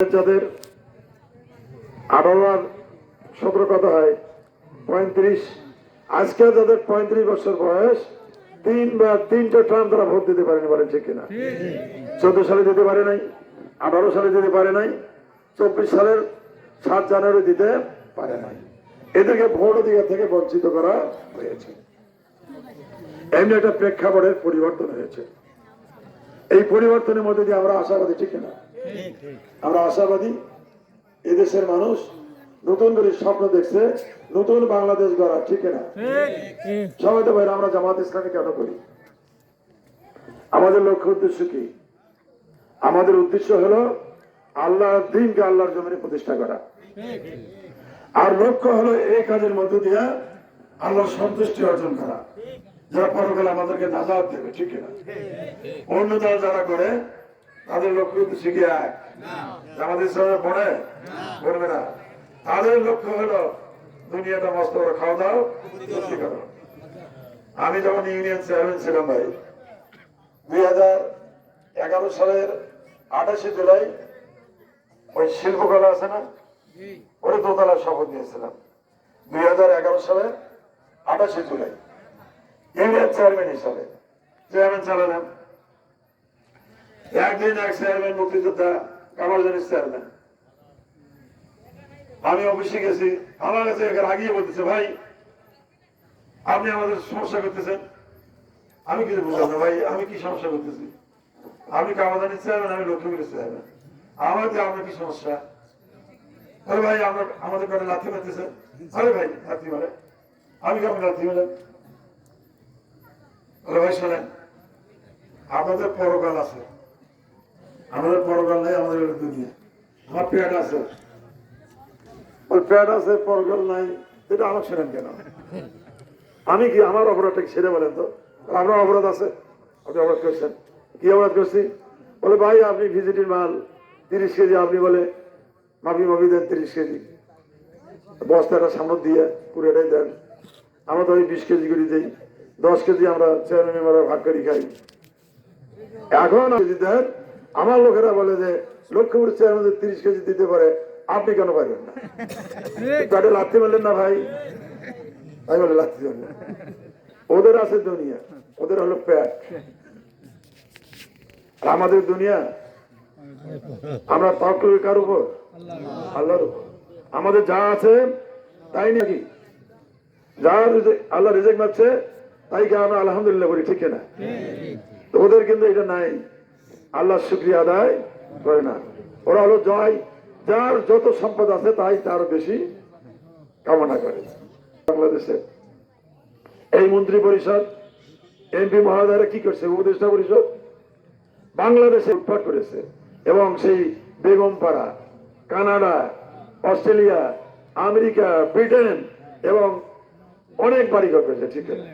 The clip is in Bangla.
যাদের আঠারো আর কত হয়? পঁয়ত্রিশ। আজকে যাদের পঁয়ত্রিশ বছর বয়স তিন বা তিনটা ট্রাম তারা ভোট দিতে পারেনি বলেন ঠিক কিনা? চোদ্দ সালে দিতে পারে নাই, আঠারো সালে দিতে পারে নাই, চব্বিশ সালের সাত জানুয়ারি দিতে পারে নাই। এদেরকে ভোট অধিকার থেকে বঞ্চিত করা হয়েছে। এমনি একটা প্রেক্ষাপটের পরিবর্তন হয়েছে। এই পরিবর্তনের মধ্যে দিয়ে আমরা আশাবাদী, ঠিক না আমরা আশাবাদী এদেশের মানুষ নতুন করে স্বপ্ন দেখছে, নতুন বাংলাদেশ গড়া ঠিক না? সবাই তো ভাইরা, আমরা জামাত ইসলামী কেন করি? আমাদের লক্ষ্য উদ্দেশ্য কি? আমাদের উদ্দেশ্য হলো আল্লাহর দিনকে আল্লাহর জমিনে প্রতিষ্ঠা করা। আর লক্ষ্য হলো এই কাজের মধ্য দিয়ে আল্লাহর সন্তুষ্টি অর্জন করা। যারা পরকালে আমাদেরকে নাজাদ দেবে, ঠিক না? অন্য যারা করে তাদের লক্ষ্য উদ্দেশ্য কি এক আমাদের ইসলামে পড়ে পড়বে না। তাদের লক্ষ্য হলো দুনিয়াটা মস্ত করে খাওয়া দাও খুশি করো আমি যখন ইউনিয়ন চেয়ারম্যান ছিলাম ভাই, দুই হাজার এগারো সালের আঠাশে জুলাই, ওই শিল্পকলা আছে না? ওই দোতলা শপথ নিয়েছিলাম। দুই হাজার এগারো সালের আঠাশে জুলাই, ইউনিয়ন চেয়ারম্যান হিসাবে। চেয়ারম্যান চালালাম একদিন এক চেয়ারম্যান মুক্তিযোদ্ধা কামাল জানিস চেয়ারম্যান। আমি অফিসে গেছি, আমার কাছে আগিয়ে বলতেছে, ভাই, আপনি আমাদের সমস্যা করতেছেন। আমি কিছু বুঝলাম না, ভাই, আমি কি সমস্যা করতেছি? আমি কামাদানি চেয়ারম্যান, আমি লক্ষ্মীপুরের চেয়ারম্যান। আমার যে আপনার কি সমস্যা? আরে ভাই, আমরা, আমাদের কাছে লাথি মারতেছে। আরে ভাই, লাথি মারে? আমি কেমন লাথি মারলাম আরে ভাই, শোনেন, আপনাদের পরকাল আছে। আমাদের পরকাল নাই আমাদের দুনিয়া। আমার পেট আছে। ওই পেট আছে পরকাল নাই। এটা আমার শোনেন কেন? আমি কি আমার অপরাধটা ছেড়ে বলেন তো? আপনার অপরাধ আছে? আপনি অপরাধ করছেন। কি অপরাধ করছি? বলে, ভাই, আপনি ভিজিটিং মাল তিরিশ কেজি। আপনি বলে, মাফি মাফি দেন তিরিশ কেজি। বস্তাটা সামনে দিয়ে পুরোটাই দেন। আমরা তো ওই বিশ কেজি করে দিই। দশ কেজি আমরা চেয়ারম্যান মেম্বাররা ভাগ করে খাই। এখন দেন আমার লোকেরা বলে যে লক্ষ্মীপুর চেয়ারম্যান তিরিশ কেজি দিতে পারে আপনি কেন পারবেন না? পেটে লাথি মারলেন না ভাই? তাই বলে লাথি মারলেন ওদের আছে দুনিয়া ওদের হলো আর আমাদের দুনিয়া আমরা তকল কার উপর? আল্লাহর উপর। আমাদের যা আছে তাই নাকি? যা আল্লাহ রিজেক মারছে তাই কি আমরা আলহামদুলিল্লাহ বলি ঠিক না তো ওদের কিন্তু এটা নাই। আল্লাহ শুক্রিয়া আদায় করে না। ওরা হলো জয়, যার যত সম্পদ আছে তাই তার বেশি কামনা করে। বাংলাদেশে এই মন্ত্রী পরিষদ, এমপি মহোদয়রা কি করছে? উপদেষ্টা পরিষদ বাংলাদেশে উৎপাট করেছে এবং সেই Begumpara, Canada, Australia, America, Britain এবং অনেক বাড়িঘর করেছে, ঠিক আছে?